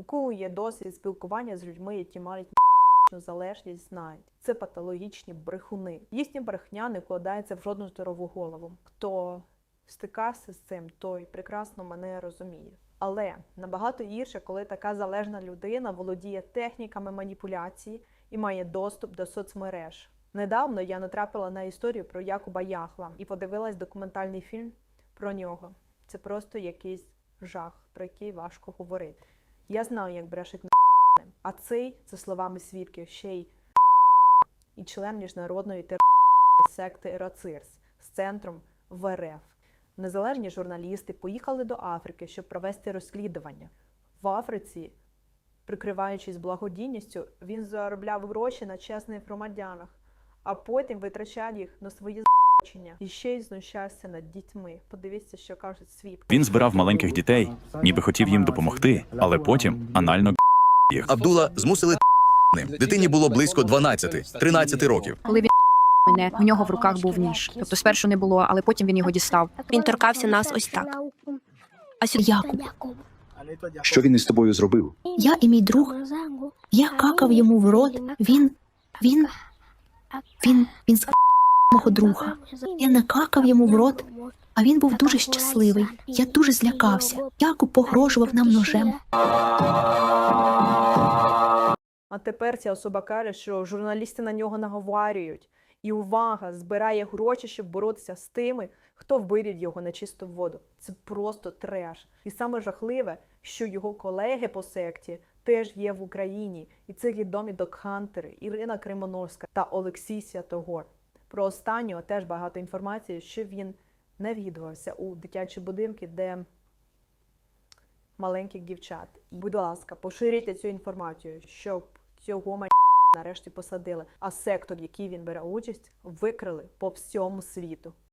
У кого є досвід спілкування з людьми, які мають залежність, знають. Це патологічні брехуни. Їхня брехня не вкладається в жодну здорову голову. Хто стикався з цим, той прекрасно мене розуміє. Але набагато гірше, коли така залежна людина володіє техніками маніпуляції і має доступ до соцмереж. Недавно я натрапила на історію про Якуба Яхла і подивилась документальний фільм про нього. Це просто якийсь жах, про який важко говорити. Я знаю, як брешуть на а цей, за словами свідків, ще й і член міжнародної терористичної секти Рацирс з центром в РФ. Незалежні журналісти поїхали до Африки, щоб провести розслідування. В Африці, прикриваючись благодійністю, він заробляв гроші на чесних громадянах, а потім витрачав їх на свої і ще й знущався над дітьми. Подивіться, що кажуть свідки. Він збирав маленьких дітей, ніби хотів їм допомогти, але потім анально їх. Абдула змусили ним. дитині було близько 12-13 років. Коли він мене, в нього в руках був ніж. Тобто спершу не було, але потім він його дістав. Він торкався нас ось так. А сюди Якуб. Що він із тобою зробив? Я і мій друг. Я какав йому в рот. Він. Він. Він. Він з мого друга. Я накакав йому в рот, а він був дуже щасливий. Я дуже злякався. Якуб погрожував нам ножем. А тепер ця особа каже, що журналісти на нього наговарюють. І увага збирає гроші, щоб боротися з тими, хто вирів його на чисту воду. Це просто треш. І саме жахливе, що його колеги по секті теж є в Україні. І це відомі докхантери Ірина Кримонорська та Олексій Святогор. Про останнього теж багато інформації, що він навідувався у дитячі будинки, де маленьких дівчат. Будь ласка, поширіть цю інформацію, щоб цього ма- нарешті посадили. А сектор, який він бере участь, викрили по всьому світу.